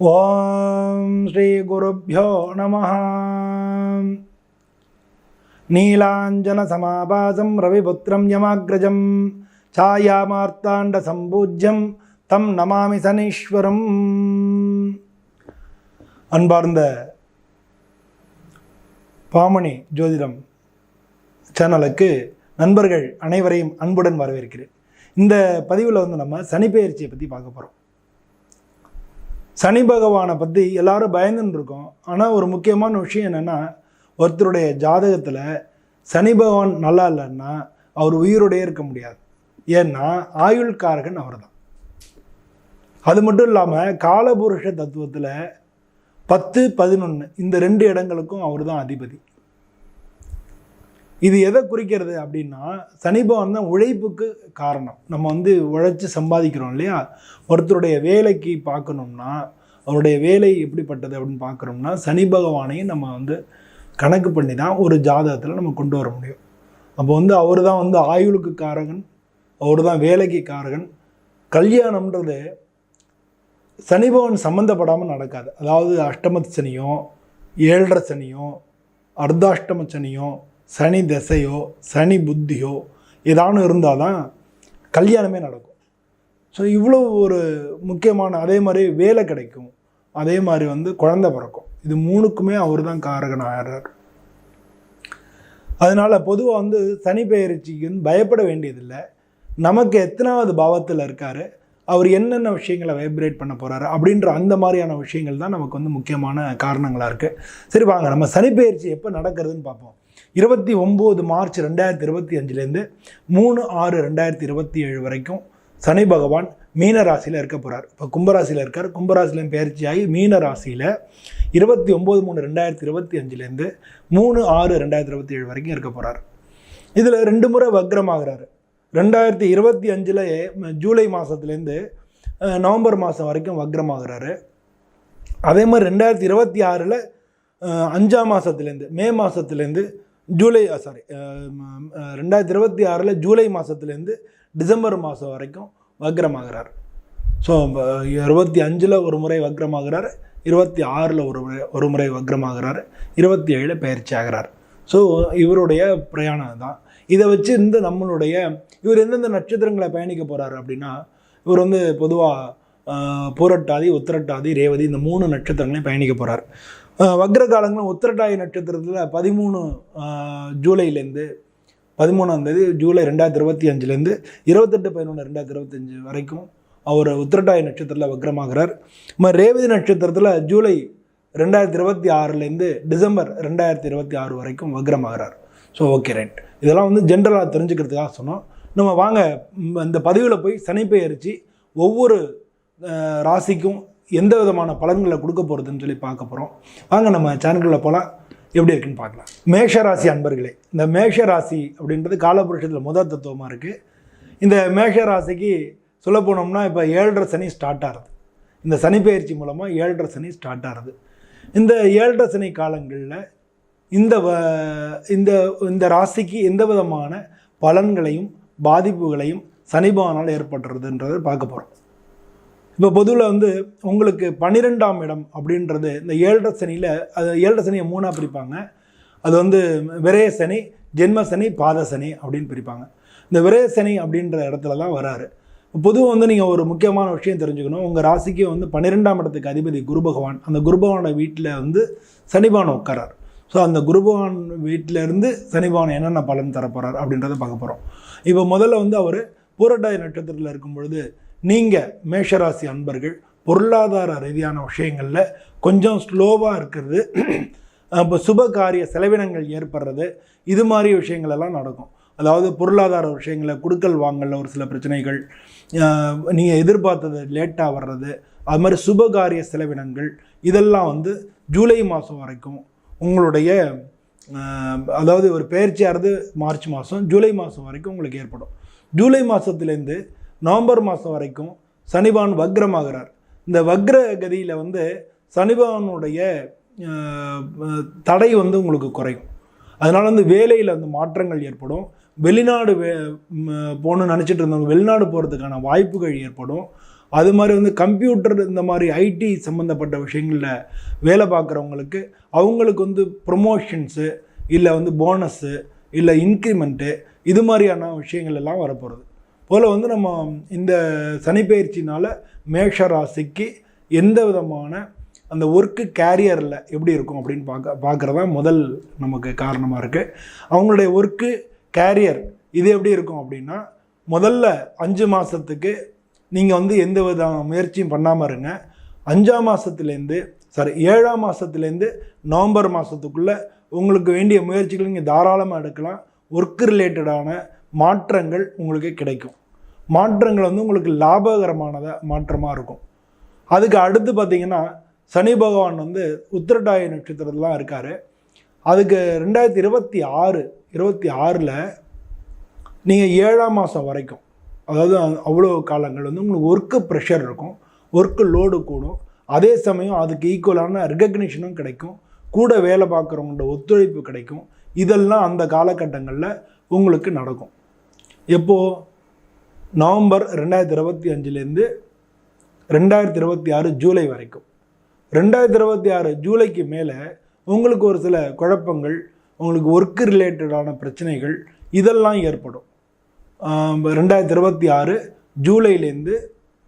ஓம் ஸ்ரீ குருப்பியோ நம நீலாஞ்சனசமாபாசம் ரவிபுத்திரம் யமாகிரஜம். சாயாமார்த்தாண்ட சம்பூஜ்யம் தம் நமாமி சனீஸ்வரம். அன்பார்ந்த பாமணி ஜோதிடம் சேனலுக்கு நண்பர்கள் அனைவரையும் அன்புடன் வரவேற்கிறேன். இந்த பதிவில் வந்து நம்ம சனிப்பெயர்ச்சியை பற்றி பார்க்க போகிறோம் சனி பகவானை பற்றி எல்லாரும் பயந்துன்னு இருக்கோம் ஆனால் ஒரு முக்கியமான விஷயம் என்னென்னா ஒருத்தருடைய ஜாதகத்தில் சனி பகவான் நல்லா இல்லைன்னா அவர் உயிரோடையே இருக்க முடியாது. ஏன்னா ஆயுள்காரகன் அவர் தான் அது மட்டும் இல்லாமல் காலபுருஷ தத்துவத்தில் பத்து பதினொன்று இந்த ரெண்டு இடங்களுக்கும் அவர் தான் அதிபதி. இது எதை குறிக்கிறது அப்படின்னா சனி பகவான் தான் உழைப்புக்கு காரணம். நம்ம வந்து உழைச்சி சம்பாதிக்கிறோம் இல்லையா? ஒருத்தருடைய வேலைக்கு பார்க்கணும்னா அவருடைய வேலை எப்படிப்பட்டது அப்படின்னு பார்க்குறோம்னா சனி பகவானையும் நம்ம வந்து கணக்கு பண்ணி தான் ஒரு ஜாதகத்தில் நம்ம கொண்டு வர முடியும். அப்போ வந்து அவர் தான் வந்து ஆயுளுக்கு காரகன் அவர் தான் வேலைக்கு காரகன். கல்யாணம்ன்றது சனி பகவான் சம்மந்தப்படாமல் நடக்காது. அதாவது அஷ்டம சனியும் ஏழரை சனியோ அர்த்தாஷ்டம சனியும் சனி திசையோ சனி புத்தியோ ஏதானு இருந்தால் தான் கல்யாணமே நடக்கும். ஸோ இவ்வளோ ஒரு முக்கியமான அதே மாதிரி வேலை கிடைக்கும். அதே மாதிரி வந்து குழந்தை பிறக்கும். இது மூணுக்குமே அவர் தான் காரகன் ஆகிறார் அதனால் பொதுவாக வந்து சனி பெயர்ச்சிக்கு வந்து பயப்பட வேண்டியதில்லை. நமக்கு எத்தனாவது பாவத்தில் இருக்கார்? அவர் என்னென்ன விஷயங்களை வைப்ரேட் பண்ண போகிறாரு அப்படின்ற அந்த மாதிரியான விஷயங்கள் தான் நமக்கு வந்து முக்கியமான காரணங்களாக இருக்குது சரி வாங்க. நம்ம சனிப்பெயர்ச்சி எப்போ நடக்கிறதுன்னு பார்ப்போம். இருபத்தி ஒம்பது மார்ச் ரெண்டாயிரத்தி இருபத்தி அஞ்சுலேருந்து மூணு ஆறு ரெண்டாயிரத்தி இருபத்தி ஏழு வரைக்கும் சனி பகவான் மீன ராசியில் இருக்க போகிறார் இப்போ கும்பராசியில் இருக்கார். கும்பராசிலையும் பயிற்சி ஆகி மீன ராசியில் இருபத்தி ஒம்பது மூணு ரெண்டாயிரத்தி இருபத்தி அஞ்சுலேருந்து மூணு ஆறு ரெண்டாயிரத்தி இருபத்தி ஏழு வரைக்கும் இருக்க போகிறார் இதில் ரெண்டு முறை வக்ரமாகிறாரு. ரெண்டாயிரத்தி இருபத்தி அஞ்சில் ஜூலை மாதத்துலேருந்து நவம்பர் மாதம் வரைக்கும் வக்ரமாகிறாரு. அதே மாதிரி ரெண்டாயிரத்தி இருபத்தி ஆறில் அஞ்சாம் மாதத்துலேருந்து மே மாதத்துலேருந்து ஜூலை சாரி ரெண்டாயிரத்தி இருபத்தி ஆறில் ஜூலை மாதத்துலேருந்து டிசம்பர் மாதம் வரைக்கும் வக்ரமாகிறார். ஸோ இருபத்தி அஞ்சில் ஒரு முறை வக்ரமாகிறார் இருபத்தி ஆறில் ஒரு முறை ஒரு முறை வக்ரமாகிறார் இருபத்தி ஏழில் பயிற்சி ஆகிறார். ஸோ இவருடைய பிரயாணம் தான் இதை வச்சு இந்த நம்மளுடைய இவர் எந்தெந்த நட்சத்திரங்களை பயணிக்க போகிறாரு அப்படின்னா இவர் வந்து பொதுவாக பூரட்டாதி உத்திரட்டாதி ரேவதி இந்த மூணு நட்சத்திரங்களையும் பயணிக்க போகிறார் வக்ர காலங்களும் உத்திரட்டாய நட்சத்திரத்தில் பதிமூணு ஜூலைலேருந்து பதிமூணாம் தேதி ஜூலை ரெண்டாயிரத்தி இருபத்தி அஞ்சுலேருந்து இருபத்தெட்டு பதினொன்று ரெண்டாயிரத்தி இருபத்தஞ்சு வரைக்கும் அவர் உத்திரட்டாய நட்சத்திரத்தில் வக்ரமாகிறார். மாதிரி ரேவதி நட்சத்திரத்தில் ஜூலை ரெண்டாயிரத்தி இருபத்தி ஆறுலேருந்து டிசம்பர் ரெண்டாயிரத்தி இருபத்தி ஆறு வரைக்கும் வக்ரமாகிறார். ஸோ ஓகே ரைட் இதெல்லாம் வந்து ஜென்ரலாக தெரிஞ்சுக்கிறதுக்காக சொன்னோம். நம்ம வாங்க இந்த பதிவில் போய் சனிப்பெயர்ச்சி ஒவ்வொரு ராசிக்கும் எந்த விதமான பலன்களை கொடுக்க போகிறதுன்னு சொல்லி பார்க்க போகிறோம் வாங்க நம்ம சேனல்களில் போகலாம் எப்படி இருக்குன்னு பார்க்கலாம். மேஷராசி அன்பர்களே இந்த மேஷராசி அப்படின்றது காலபுருஷத்தில் முதல் தத்துவமாக இருக்குது இந்த மேஷராசிக்கு சொல்ல போனோம்னா இப்போ ஏழரை சனி ஸ்டார்ட் ஆகுது. இந்த சனி பயிற்சி மூலமாக ஏழரை சனி ஸ்டார்ட் ஆகுது. இந்த ஏழரை சனி காலங்களில் இந்த இந்த இந்த ராசிக்கு எந்த விதமான பலன்களையும் பாதிப்புகளையும் சனிபவனால் ஏற்பட்டுறதுன்றதை பார்க்க போகிறோம் இப்போ பொதுவில் வந்து உங்களுக்கு பன்னிரெண்டாம் இடம் அப்படின்றது இந்த ஏழரை சனியில் அது ஏழரை சனியை மூணாக பிரிப்பாங்க. அது வந்து விரய சனி ஜென்ம சனி பாத சனி அப்படின்னு பிரிப்பாங்க. இந்த விரய சனி அப்படின்ற இடத்துல தான் வராரு. பொதுவாக வந்து நீங்கள் ஒரு முக்கியமான விஷயம் தெரிஞ்சுக்கணும். உங்கள் ராசிக்கு வந்து பன்னிரெண்டாம் இடத்துக்கு அதிபதி குரு பகவான். அந்த குரு பகவானோட வீட்டில் வந்து சனிபானம் உட்காரார் ஸோ அந்த குருபகவான் வீட்டிலேருந்து சனிபகவான் என்னென்ன பலன் தரப்போகிறார் அப்படின்றத பார்க்க போகிறோம் இப்போ முதல்ல வந்து அவர் பூரட்டாதி நட்சத்திரத்தில் இருக்கும் பொழுது நீங்கள் மேஷராசி அன்பர்கள் பொருளாதார ரீதியான விஷயங்களில் கொஞ்சம் ஸ்லோவாக இருக்கிறது. இப்போ சுப காரிய செலவினங்கள் ஏற்படுறது. இது மாதிரி விஷயங்கள் எல்லாம் நடக்கும். அதாவது பொருளாதார விஷயங்களை கொடுக்கல் வாங்கல ஒரு சில பிரச்சனைகள். நீங்கள் எதிர்பார்த்தது லேட்டாக வர்றது. அது மாதிரி சுபகாரிய செலவினங்கள். இதெல்லாம் வந்து ஜூலை மாதம் வரைக்கும் உங்களுடைய அதாவது ஒரு பயிற்சியாகிறது மார்ச் மாதம் ஜூலை மாதம் வரைக்கும் உங்களுக்கு ஏற்படும். ஜூலை மாதத்துலேருந்து நவம்பர் மாதம் வரைக்கும் சனிபான் வக்ரமாகிறார். இந்த வக்ர கதியில் வந்து சனிபானுடைய தடை வந்து உங்களுக்கு குறையும். அதனால் வந்து வேலையில் வந்து மாற்றங்கள் ஏற்படும். வெளிநாடு வே போகணும்னு நினச்சிட்டு இருந்தவங்க வெளிநாடு போகிறதுக்கான வாய்ப்புகள் ஏற்படும். அது மாதிரி வந்து கம்ப்யூட்டர் இந்த மாதிரி ஐடி சம்மந்தப்பட்ட விஷயங்களில் வேலை பார்க்குறவங்களுக்கு அவங்களுக்கு வந்து ப்ரொமோஷன்ஸு இல்லை வந்து போனஸ்ஸு இல்லை இன்க்ரிமெண்ட்டு இது மாதிரியான விஷயங்கள் எல்லாம் வரப்போகிறது போல் வந்து நம்ம இந்த சனிப்பெயர்ச்சினால் மேஷ ராசிக்கு எந்த விதமான அந்த ஒர்க்கு கேரியரில் எப்படி இருக்கும் அப்படின்னு பார்க்க பார்க்குறது தான் முதல் நமக்கு காரணமாக இருக்குது அவங்களுடைய ஒர்க்கு கேரியர் இது எப்படி இருக்கும் அப்படின்னா முதல்ல அஞ்சு மாதத்துக்கு நீங்கள் வந்து எந்த வித முயற்சியும் பண்ணாமல் இருங்க. அஞ்சாம் மாதத்துலேருந்து சாரி ஏழாம் மாதத்துலேருந்து நவம்பர் மாதத்துக்குள்ளே உங்களுக்கு வேண்டிய முயற்சிகள் நீங்கள் தாராளமாக எடுக்கலாம். ஒர்க்கு ரிலேட்டடான மாற்றங்கள் உங்களுக்கு கிடைக்கும். மாற்றங்கள் வந்து உங்களுக்கு லாபகரமானத மாற்றமாக இருக்கும். அதுக்கு அடுத்து பார்த்தீங்கன்னா சனி பகவான் வந்து உத்திரட்டாய நட்சத்திரத்துலாம் இருக்கார். அதுக்கு ரெண்டாயிரத்தி இருபத்தி ஆறு இருபத்தி ஆறில் நீங்கள் ஏழாம் மாதம் வரைக்கும் அதாவது அவ்வளோ காலங்கள் வந்து உங்களுக்கு ஒர்க்கு ப்ரெஷர் இருக்கும் ஒர்க்கு லோடு கூடும். அதே சமயம் அதுக்கு ஈக்குவலான ரெக்கக்னிஷனும் கிடைக்கும். கூட வேலை பார்க்குறவங்களோட ஒத்துழைப்பு கிடைக்கும். இதெல்லாம் அந்த காலகட்டங்களில் உங்களுக்கு நடக்கும். எப்போது நவம்பர் ரெண்டாயிரத்தி இருபத்தி அஞ்சுலேருந்து ரெண்டாயிரத்தி இருபத்தி ஆறு ஜூலை வரைக்கும். ரெண்டாயிரத்தி இருபத்தி ஆறு ஜூலைக்கு மேலே உங்களுக்கு ஒரு சில குழப்பங்கள் உங்களுக்கு ஒர்க் ரிலேட்டடான பிரச்சனைகள் இதெல்லாம் ஏற்படும். ரெண்டாயிரத்தி இருபத்தி ஆறு ஜூலைலேருந்து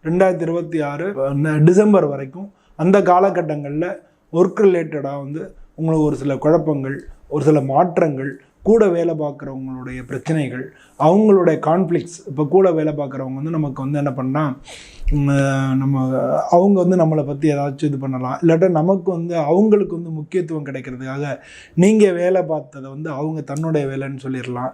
ரெண்டாயிரத்தி இருபத்தி ஆறு ந- டிசம்பர் வரைக்கும் அந்த காலகட்டங்களில் ஒர்க் ரிலேட்டடாக வந்து உங்களுக்கு ஒரு சில குழப்பங்கள் ஒரு சில மாற்றங்கள் கூட வேலை பார்க்குறவங்களுடைய பிரச்சனைகள் அவங்களுடைய கான்ஃப்ளிக்ஸ் இப்போ கூட வேலை பார்க்குறவங்க வந்து நமக்கு வந்து என்ன பண்ணால் நம்ம அவங்க வந்து நம்மளை பற்றி ஏதாச்சும் இது பண்ணலாம். இல்லாட்டா நமக்கு வந்து அவங்களுக்கு வந்து முக்கியத்துவம் கிடைக்கிறதுக்காக நீங்கள் வேலை பார்த்ததை வந்து அவங்க தன்னுடைய வேலைன்னு சொல்லிடலாம்.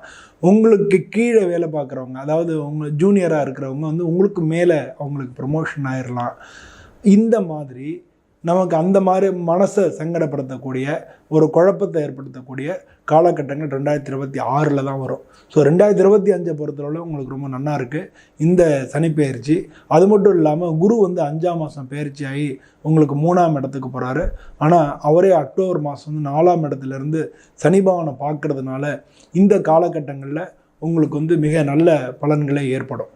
உங்களுக்கு கீழே வேலை பார்க்குறவங்க அதாவது உங்க ஜூனியராக இருக்கிறவங்க வந்து உங்களுக்கு மேலே அவங்களுக்கு ப்ரமோஷன் ஆயிடலாம் இந்த மாதிரி நமக்கு அந்த மாதிரி மனசை சங்கடப்படுத்தக்கூடிய ஒரு குழப்பத்தை ஏற்படுத்தக்கூடிய காலகட்டங்கள் ரெண்டாயிரத்தி இருபத்தி ஆறில் தான் வரும். ஸோ ரெண்டாயிரத்தி இருபத்தி அஞ்சை பொறுத்தளவில் உங்களுக்கு ரொம்ப நல்லா இருக்குது இந்த சனிப்பெயர்ச்சி அது மட்டும் இல்லாமல் குரு வந்து அஞ்சாம் மாதம் பயிற்சி ஆகி உங்களுக்கு மூணாம் இடத்துக்கு போகிறாரு ஆனால் அவரே அக்டோபர் மாதம் வந்து நாலாம் இடத்துலேருந்து சனி பார்க்குறதுனால இந்த காலகட்டங்களில் உங்களுக்கு வந்து மிக நல்ல பலன்களே ஏற்படும்.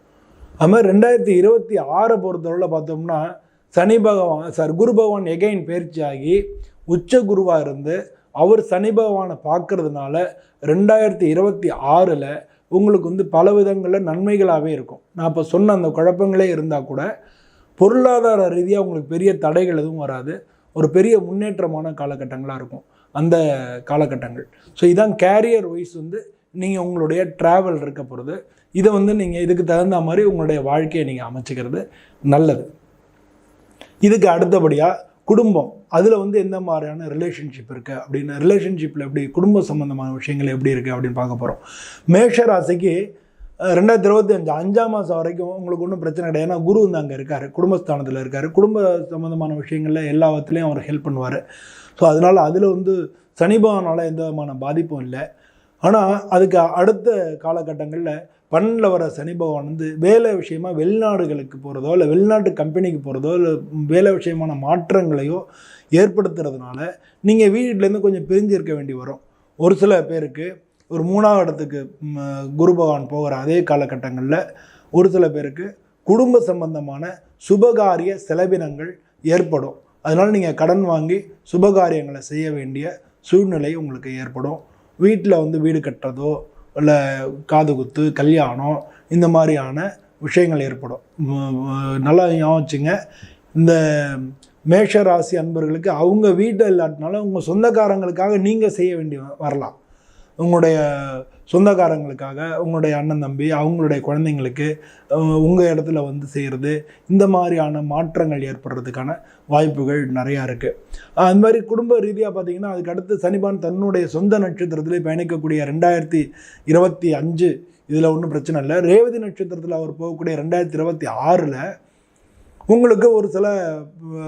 அது மாதிரி ரெண்டாயிரத்தி இருபத்தி ஆறை பொறுத்தளவில் பார்த்தோம்னா சனி பகவான் சார் குரு பகவான் எகைன் பயிற்சி ஆகி உச்ச குருவாக இருந்து அவர் சனி பகவானை பார்க்கறதுனால ரெண்டாயிரத்தி இருபத்தி ஆறில் உங்களுக்கு வந்து பல விதங்களில் நன்மைகளாகவே இருக்கும். நான் இப்போ சொன்ன அந்த குழப்பங்களே இருந்தால் கூட பொருளாதார ரீதியாக உங்களுக்கு பெரிய தடைகள் எதுவும் வராது. ஒரு பெரிய முன்னேற்றமான காலகட்டங்களாக இருக்கும் அந்த காலகட்டங்கள். ஸோ இதான் கேரியர் வைஸ் வந்து நீங்கள் உங்களுடைய ட்ராவல் இருக்க போகிறது இதை வந்து நீங்கள் இதுக்கு தகுந்த மாதிரி உங்களுடைய வாழ்க்கையை நீங்கள் அமைச்சிக்கிறது நல்லது. இதுக்கு அடுத்தபடியாக குடும்பம். அதில் வந்து எந்த மாதிரியான ரிலேஷன்ஷிப் இருக்குது அப்படின்னு ரிலேஷன்ஷிப்பில் எப்படி குடும்ப சம்மந்தமான விஷயங்கள் எப்படி இருக்குது அப்படின்னு பார்க்க போகிறோம் மேஷ ராசிக்கு ரெண்டாயிரத்தி இருபத்தி அஞ்சு அஞ்சாம் மாதம் வரைக்கும் உங்களுக்கு ஒன்றும் பிரச்சனை கிடையாது. ஏன்னா குரு வந்து அங்கே இருக்கார். குடும்பஸ்தானத்தில் இருக்கார். குடும்ப சம்மந்தமான விஷயங்களில் எல்லா விதத்துலேயும் அவர் ஹெல்ப் பண்ணுவார். ஸோ அதனால் அதில் வந்து சனிபவனால் எந்த விதமான பாதிப்பும் இல்லை. ஆனால் அதுக்கு அடுத்த காலகட்டங்களில் பன்னில் வர சனி பகவான் வந்து வேலை விஷயமா வெளிநாடுகளுக்கு போகிறதோ இல்லை வெளிநாட்டு கம்பெனிக்கு போகிறதோ இல்லை வேலை விஷயமான மாற்றங்களையோ ஏற்படுத்துறதுனால நீங்கள் வீட்டிலேருந்து கொஞ்சம் பிரிஞ்சு இருக்க வேண்டி வரும். ஒரு சில பேருக்கு ஒரு மூணாவது இடத்துக்கு குரு பகவான் போகிற அதே காலகட்டங்களில் ஒரு சில பேருக்கு குடும்ப சம்பந்தமான சுபகாரிய செலவினங்கள் ஏற்படும். அதனால் நீங்கள் கடன் வாங்கி சுபகாரியங்களை செய்ய வேண்டிய சூழ்நிலை உங்களுக்கு ஏற்படும். வீட்டில் வந்து வீடு கட்டுறதோ இல்லை காது குத்து கல்யாணம் இந்த மாதிரியான விஷயங்கள் ஏற்படும். நல்லா ஞாபகம் வச்சுங்க இந்த மேஷ ராசி அன்பர்களுக்கு அவங்க வீட்டில் இல்லாட்டினாலும் உங்கள் சொந்தக்காரங்களுக்காக நீங்கள் செய்ய வேண்டி வரலாம். உங்களுடைய சொந்தக்காரங்களுக்காக உங்களுடைய அண்ணன் தம்பி அவங்களுடைய குழந்தைங்களுக்கு உங்கள் இடத்துல வந்து செய்கிறது இந்த மாதிரியான மாற்றங்கள் ஏற்படுறதுக்கான வாய்ப்புகள் நிறையா இருக்குது அது மாதிரி குடும்ப ரீதியாக பார்த்தீங்கன்னா அதுக்கு அடுத்து சனிபான் தன்னுடைய சொந்த நட்சத்திரத்திலே பயணிக்கக்கூடிய ரெண்டாயிரத்தி இருபத்தி அஞ்சு இதில் ஒன்றும் பிரச்சனை இல்லை. ரேவதி நட்சத்திரத்தில் அவர் போகக்கூடிய ரெண்டாயிரத்தி இருபத்தி ஆறில் உங்களுக்கு ஒரு சில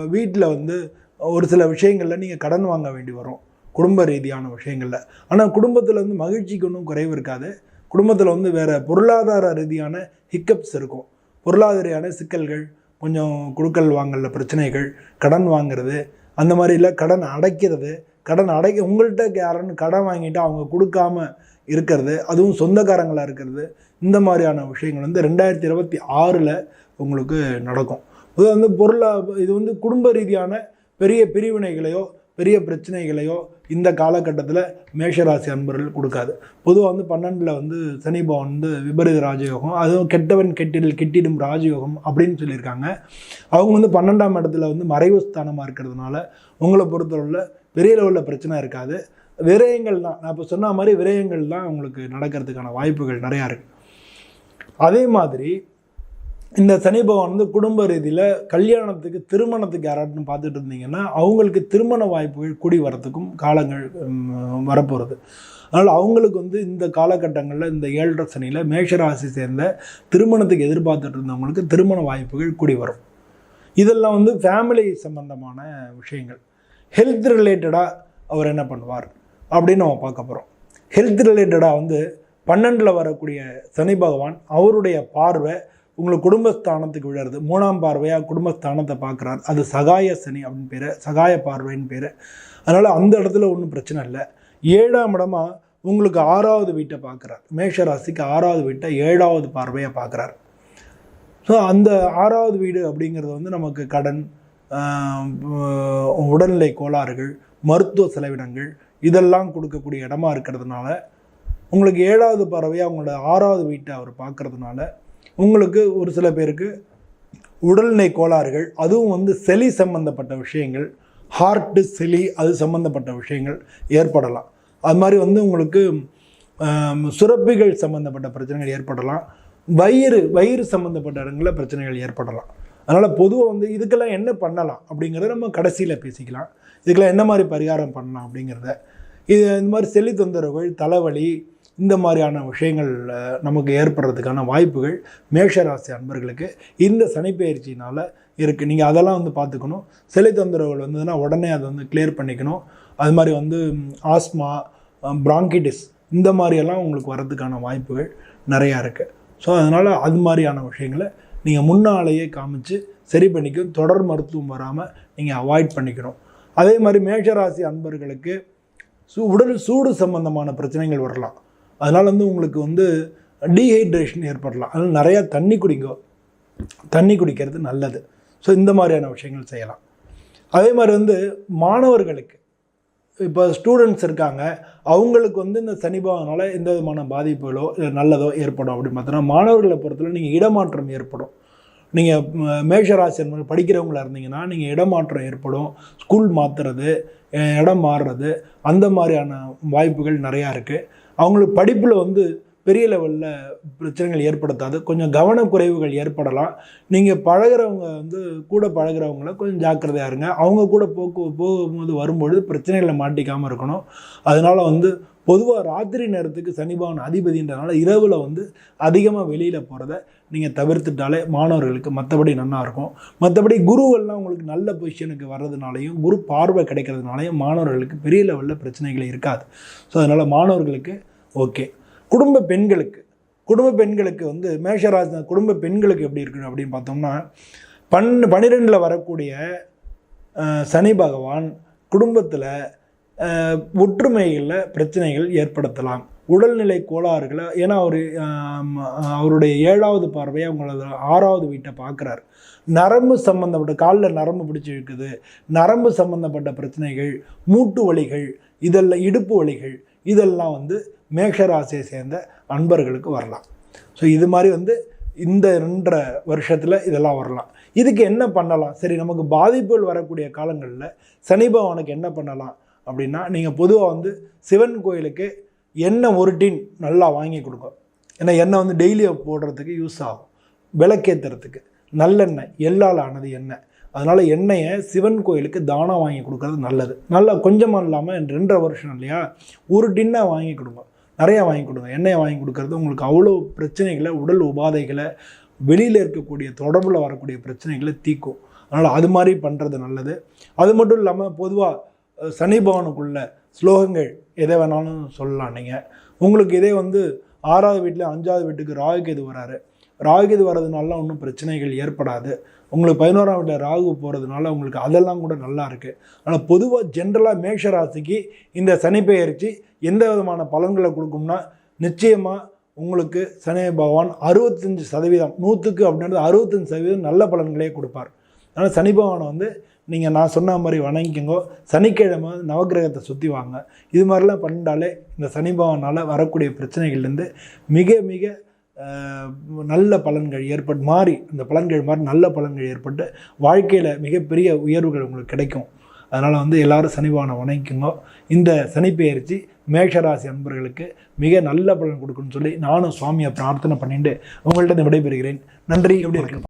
வீட்டில் வந்து ஒரு சில விஷயங்களில் நீங்கள் கடன் வாங்க வேண்டி வரும். குடும்ப ரீதியான விஷயங்களில். ஆனால் குடும்பத்தில் வந்து மகிழ்ச்சிக்கு ஒன்றும் குறைவு இருக்காது. குடும்பத்தில் வந்து வேறு பொருளாதார ரீதியான ஹிக்கப்ஸ் இருக்கும். பொருளாதாரியான சிக்கல்கள் கொஞ்சம் குழுக்கள் வாங்கல பிரச்சனைகள் கடன் வாங்குறது அந்த மாதிரி இல்லை கடன் அடைக்கிறது. கடன் அடைக்க உங்கள்கிட்ட யாருன்னு கடன் வாங்கிட்டு அவங்க கொடுக்காம இருக்கிறது அதுவும் சொந்தக்காரங்களாக இருக்கிறது இந்த மாதிரியான விஷயங்கள் வந்து ரெண்டாயிரத்தி இருபத்தி ஆறில் உங்களுக்கு நடக்கும். இது வந்து பொருளா இது வந்து குடும்ப ரீதியான பெரிய பிரிவினைகளையோ பெரிய பிரச்சனைகளையோ இந்த காலகட்டத்தில் மேஷராசி அன்பர்கள் கொடுக்காது. பொதுவாக வந்து பன்னெண்டில் வந்து சனி பவன் வந்து விபரீத ராஜயோகம் அதுவும் கெட்டவன் கெட்டிடில் கெட்டிடும் ராஜயோகம் அப்படின்னு சொல்லியிருக்காங்க. அவங்க வந்து பன்னெண்டாம் இடத்துல வந்து மறைவு ஸ்தானமாக இருக்கிறதுனால உங்களை பொறுத்தவரையில் பெரிய லெவலில் பிரச்சனை இருக்காது. விரயங்கள் தான். நான் இப்போ சொன்ன மாதிரி விரயங்கள் தான் உங்களுக்கு நடக்கிறதுக்கான வாய்ப்புகள் நிறையா இருக்குது அதே மாதிரி இந்த சனி பகவான் வந்து குடும்ப ரீதியில் கல்யாணத்துக்கு திருமணத்துக்கு யாராட்டும் பார்த்துட்டு இருந்தீங்கன்னா அவங்களுக்கு திருமண வாய்ப்புகள் கூடி வரத்துக்கும் காலங்கள் வரப்போகிறது அதனால் அவங்களுக்கு வந்து இந்த காலகட்டங்களில் இந்த ஏழரை சனியில் மேஷராசி சேர்ந்த திருமணத்துக்கு எதிர்பார்த்துட்டு இருந்தவங்களுக்கு திருமண வாய்ப்புகள் கூடி வரும். இதெல்லாம் வந்து ஃபேமிலி சம்பந்தமான விஷயங்கள். ஹெல்த் ரிலேட்டடாக அவர் என்ன பண்ணுவார் அப்படின்னு நம்ம பார்க்க போகிறோம் ஹெல்த் ரிலேட்டடாக வந்து பன்னெண்டில் வரக்கூடிய சனி பகவான் அவருடைய பார்வை உங்களுக்கு குடும்பஸ்தானத்துக்கு விழருது மூணாம் பார்வையாக குடும்பஸ்தானத்தை பார்க்குறார். அது சகாய சனி அப்படின்னு பேர். சகாய பார்வைன்னு பேர். அதனால் அந்த இடத்துல ஒன்றும் பிரச்சனை இல்லை. ஏழாம் இடமா உங்களுக்கு ஆறாவது வீட்டை பார்க்குறார். மேஷ ராசிக்கு ஆறாவது வீட்டை ஏழாவது பார்வையை பார்க்குறார். ஸோ அந்த ஆறாவது வீடு அப்படிங்கிறது வந்து நமக்கு கடன் உடல்நிலை கோளாறுகள் மருத்துவ செலவினங்கள் இதெல்லாம் கொடுக்கக்கூடிய இடமா இருக்கிறதுனால உங்களுக்கு ஏழாவது பறவையாக அவங்களோட ஆறாவது வீட்டை அவர் பார்க்கறதுனால உங்களுக்கு ஒரு சில பேருக்கு உடல்நிலை கோளாறுகள் அதுவும் வந்து செலி சம்பந்தப்பட்ட விஷயங்கள் ஹார்ட்டு செலி அது சம்பந்தப்பட்ட விஷயங்கள் ஏற்படலாம். அது மாதிரி வந்து உங்களுக்கு சுரப்பிகள் சம்பந்தப்பட்ட பிரச்சனைகள் ஏற்படலாம். வயிறு வயிறு சம்பந்தப்பட்ட இடங்களில் பிரச்சனைகள் ஏற்படலாம். அதனால் பொதுவாக வந்து இதுக்கெல்லாம் என்ன பண்ணலாம் அப்படிங்கிறத நம்ம கடைசியில் பேசிக்கலாம். இதுக்கெல்லாம் என்ன மாதிரி பரிகாரம் பண்ணலாம் அப்படிங்கிறத. இது இந்த மாதிரி செல்லி தொந்தரவுகள் தலைவலி இந்த மாதிரியான விஷயங்கள் நமக்கு ஏற்படுறதுக்கான வாய்ப்புகள் மேஷராசி அன்பர்களுக்கு இந்த சனிப்பெயர்ச்சினால் இருக்குது நீங்கள் அதெல்லாம் வந்து பார்த்துக்கணும். சிலை தொந்தரவுகள் வந்ததுன்னா உடனே அதை வந்து கிளியர் பண்ணிக்கணும். அது மாதிரி வந்து ஆஸ்மா பிராங்கிட்டிஸ் இந்த மாதிரியெல்லாம் உங்களுக்கு வர்றதுக்கான வாய்ப்புகள் நிறையா இருக்குது ஸோ அதனால் அது மாதிரியான விஷயங்களை நீங்கள் முன்னாலேயே காமிச்சு சரி பண்ணிக்கும். தொடர் மருத்துவம் வராமல் நீங்கள் அவாய்ட் பண்ணிக்கணும். அதே மாதிரி மேஷராசி அன்பர்களுக்கு சூ உடல் சூடு சம்பந்தமான பிரச்சனைகள் வரலாம். அதனால் வந்து உங்களுக்கு வந்து டீஹைட்ரேஷன் ஏற்படலாம். அதனால் நிறையா தண்ணி குடிங்க தண்ணி குடிக்கிறது நல்லது. ஸோ இந்த மாதிரியான விஷயங்கள் செய்யலாம். அதே மாதிரி வந்து மாணவர்களுக்கு இப்போ ஸ்டூடெண்ட்ஸ் இருக்காங்க அவங்களுக்கு வந்து இந்த சனிபாவனால் எந்த விதமான பாதிப்புகளோ இல்லை நல்லதோ ஏற்படும் அப்படின்னு பார்த்தோன்னா மாணவர்களை பொறுத்தவரை நீங்கள் இடமாற்றம் ஏற்படும். நீங்கள் மேஷராசியன் படிக்கிறவங்களா இருந்தீங்கன்னா நீங்கள் இடமாற்றம் ஏற்படும். ஸ்கூல் மாற்றுறது இடம் மாறுறது அந்த மாதிரியான வாய்ப்புகள் நிறையா இருக்குது அவங்களுக்கு படிப்பில் வந்து பெரிய லெவலில் பிரச்சனைகள் ஏற்படுத்தாது. கொஞ்சம் கவனக்குறைவுகள் ஏற்படலாம். நீங்கள் பழகுறவங்க வந்து கூட பழகிறவங்கள கொஞ்சம் ஜாக்கிரதையாக இருங்க. அவங்க கூட போக்கு போகும்போது வரும்பொழுது பிரச்சனைகளை மாட்டிக்காமல் இருக்கணும். அதனால் வந்து பொதுவாக ராத்திரி நேரத்துக்கு சனிபவன் அதிபதின்றனால இரவில் வந்து அதிகமாக வெளியில் போகிறத நீங்கள் தவிர்த்துட்டாலே மாணவர்களுக்கு மற்றபடி நல்லா இருக்கும். மற்றபடி குருவெல்லாம் உங்களுக்கு நல்ல பொசிஷனுக்கு வர்றதுனாலையும் குரு பார்வை கிடைக்கிறதுனாலையும் மாணவர்களுக்கு பெரிய லெவலில் பிரச்சனைகள் இருக்காது. ஸோ அதனால் மாணவர்களுக்கு ஓகே. குடும்ப பெண்களுக்கு குடும்ப பெண்களுக்கு வந்து மேஷராஜ குடும்ப பெண்களுக்கு எப்படி இருக்கணும் அப்படின்னு பார்த்தோம்னா பன் பன்னிரெண்டில் வரக்கூடிய சனி பகவான் குடும்பத்தில் ஒற்றுமைகளில் பிரச்சனைகள் ஏற்படுத்தலாம். உடல்நிலை கோளாறுகளை ஏன்னா அவர் அவருடைய ஏழாவது பார்வையை அவங்களது ஆறாவது வீட்டை பார்க்குறாரு. நரம்பு சம்மந்தப்பட்ட காலில் நரம்பு பிடிச்சி இருக்குது. நரம்பு சம்மந்தப்பட்ட பிரச்சனைகள் மூட்டு வலிகள் இதெல்லாம் இடுப்பு வலிகள் இதெல்லாம் வந்து மேஷராசியை சேர்ந்த அன்பர்களுக்கு வரலாம். ஸோ இது மாதிரி வந்து இந்த ரெண்டரை வருஷத்தில் இதெல்லாம் வரலாம். இதுக்கு என்ன பண்ணலாம்? சரி நமக்கு பாதிப்புகள் வரக்கூடிய காலங்களில் சனி பகவானுக்கு என்ன பண்ணலாம் அப்படின்னா நீங்கள் பொதுவாக வந்து சிவன் கோயிலுக்கு எண்ணெய் ஒரு டின் நல்லா வாங்கி கொடுக்கும் ஏன்னா எண்ணெய் வந்து டெய்லி போடுறதுக்கு யூஸ் ஆகும். விளக்கேற்றுறதுக்கு நல்லெண்ணெய் எள்ளால் ஆனது எண்ணெய். அதனால் எண்ணெயை சிவன் கோயிலுக்கு தானம் வாங்கி கொடுக்கறது நல்லது. நல்லா கொஞ்சமாக இல்லாமல் ரெண்டரை வருஷம் இல்லையா? ஒரு டின்னை வாங்கி கொடுங்க. நிறையா வாங்கி கொடுங்க. எண்ணெயை வாங்கி கொடுக்கறது உங்களுக்கு அவ்வளோ பிரச்சனைகளை உடல் உபாதைகளை வெளியில் இருக்கக்கூடிய தொடர்பில் வரக்கூடிய பிரச்சனைகளை தீக்கும். அதனால் அது மாதிரி பண்ணுறது நல்லது. அது மட்டும் இல்லாமல் பொதுவாக சனி பவனுக்குள்ள ஸ்லோகங்கள் எதை வேணாலும் சொல்லலாம் நீங்கள் உங்களுக்கு இதே வந்து ஆறாவது வீட்டில் அஞ்சாவது வீட்டுக்கு ராகுகேது வராரு. ராகுகேது வர்றதுனால ஒன்றும் பிரச்சனைகள் ஏற்படாது. உங்களுக்கு பதினோராம் வீட்டில் ராகு போகிறதுனால உங்களுக்கு அதெல்லாம் கூட நல்லா இருக்குது ஆனால் பொதுவாக ஜென்ரலாக மேஷராசிக்கு இந்த சனி பெயர்ச்சி எந்த விதமான பலன்களை கொடுக்கும்னா நிச்சயமாக உங்களுக்கு சனி பகவான் அறுபத்தஞ்சு சதவீதம் நூற்றுக்கு அப்படின்றது அறுபத்தஞ்சு சதவீதம் நல்ல பலன்களே கொடுப்பார். அதனால் சனி பகவானை வந்து நீங்கள் நான் சொன்ன மாதிரி வணங்கிக்கோங்க. சனிக்கிழமை வந்து நவக்கிரகத்தை சுற்றி வாங்க. இது மாதிரிலாம் பண்ணிட்டாலே இந்த சனி பகவானால் வரக்கூடிய பிரச்சனைகள்லேருந்து மிக மிக நல்ல பலன்கள் ஏற்பட்டு மாறி அந்த பலன்கள் மாறி நல்ல பலன்கள் ஏற்பட்டு வாழ்க்கையில் மிகப்பெரிய உயர்வுகள் உங்களுக்கு கிடைக்கும். அதனால் வந்து எல்லாரும் சனி வணங்கிக்குங்க. இந்த சனிப்பெயர்ச்சி மேஷராசி அன்பர்களுக்கு மிக நல்ல பலன் கொடுக்குன்னு சொல்லி நானும் சுவாமியை பிரார்த்தனை பண்ணிட்டு உங்கள்கிட்ட விடைபெறுகிறேன். நன்றி எப்படி இருக்கு